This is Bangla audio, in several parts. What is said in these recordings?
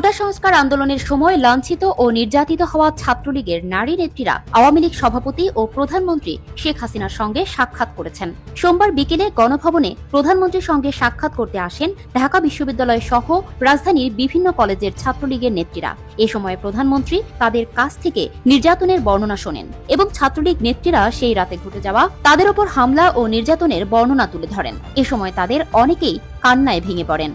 কোটা সংস্কার আন্দোলনের সময় লাঞ্ছিত ও নির্যাতিত হওয়া ছাত্রলীগের নারী নেত্রীরা আওয়ামী লীগ সভাপতি ও প্রধানমন্ত্রী শেখ হাসিনার সঙ্গে সাক্ষাৎ করেছেন। সোমবার বিকেলে গণভবনে প্রধানমন্ত্রীর সঙ্গে সাক্ষাৎ করতে আসেন ঢাকা বিশ্ববিদ্যালয় সহ রাজধানীর বিভিন্ন কলেজের ছাত্রলীগের নেত্রীরা। এ সময় প্রধানমন্ত্রী তাদের কাছ থেকে নির্যাতনের বর্ণনা শোনেন এবং ছাত্রলীগ নেত্রীরা সেই রাতে ঘটে যাওয়া তাদের ওপর হামলা ও নির্যাতনের বর্ণনা তুলে ধরেন। এ সময় তাদের অনেকেই কান্নায় ভেঙে পড়েন।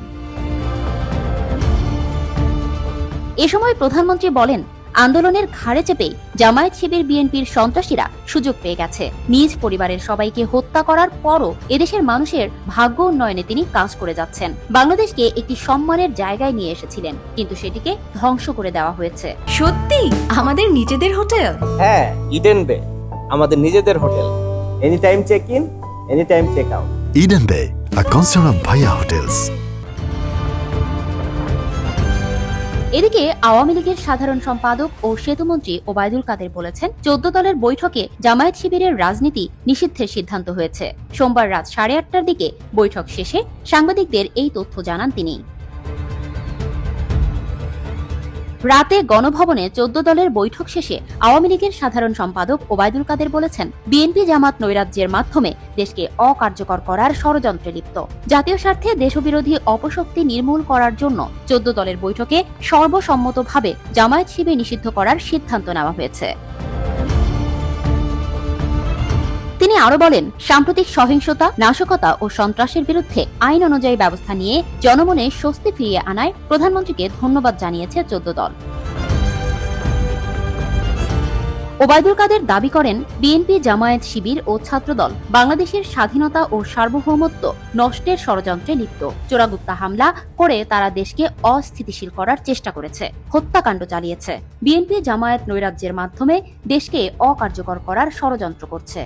এ সময় প্রধানমন্ত্রী বলেন আন্দোলনের ঘাড়ে চেপে জামায়াত শিবির বিএনপির সন্ত্রাসীরা সুযোগ পেয়ে গেছে। নিজ পরিবারের সবাইকে হত্যা করার পরও এদেশের মানুষের ভাগ্য উন্নয়নে তিনি কাজ করে যাচ্ছেন। বাংলাদেশকে একটি সম্মানের জায়গায় নিয়ে এসেছিলেন কিন্তু সেটিকে ধ্বংস করে দেওয়া হয়েছে। সত্যি? আমাদের নিজেদের হোটেল? হ্যাঁ ইডেন বে আমাদের নিজেদের hotel. Any time check in any time check out Eden Bay, a concern of Bhaya Hotels. এদিকে আওয়ামী লীগের সাধারণ সম্পাদক ও সেতুমন্ত্রী ওবায়দুল কাদের বলেছেন, চোদ্দ দলের বৈঠকে জামায়াত শিবিরের রাজনীতি নিষিদ্ধের সিদ্ধান্ত হয়েছে। সোমবার রাত সাড়ে আটটার দিকে বৈঠক শেষে সাংবাদিকদের এই তথ্য জানান তিনি। রাতে গণভবনে চোদ্দ দলের বৈঠক শেষে আওয়ামী লীগের সাধারণ সম্পাদক ওবায়দুল কাদের বলেছেন, বিএনপি জামাত নৈরাজ্যের মাধ্যমে দেশকে অকার্যকর করার ষড়যন্ত্রে লিপ্ত। জাতীয় স্বার্থে দেশবিরোধী অপশক্তি নির্মূল করার জন্য চোদ্দ দলের বৈঠকে সর্বসম্মতভাবে জামায়াত শিবির নিষিদ্ধ করার সিদ্ধান্ত নেওয়া হয়েছে। আরও বলেন, সাম্প্রতিক সহিংসতা, নাশকতা ও সন্ত্রাসের বিরুদ্ধে আইন অনুযায়ী ব্যবস্থা নিয়ে জনমনে স্বস্তি ফিরিয়ে আনায় প্রধানমন্ত্রীকে ধন্যবাদ জানিয়েছে চোদ্দ দল। ওবায়দুল কাদের দাবি করেন, বিএনপি জামায়াত শিবির ও ছাত্রদল বাংলাদেশের স্বাধীনতা ও সার্বভৌমত্ব নষ্টের ষড়যন্ত্রে লিপ্ত। চোরাগুপ্তা হামলা করে তারা দেশকে অস্থিতিশীল করার চেষ্টা করেছে, হত্যাকাণ্ড চালিয়েছে। বিএনপি জামায়াত নৈরাজ্যের মাধ্যমে দেশকে অকার্যকর করার ষড়যন্ত্র করছে।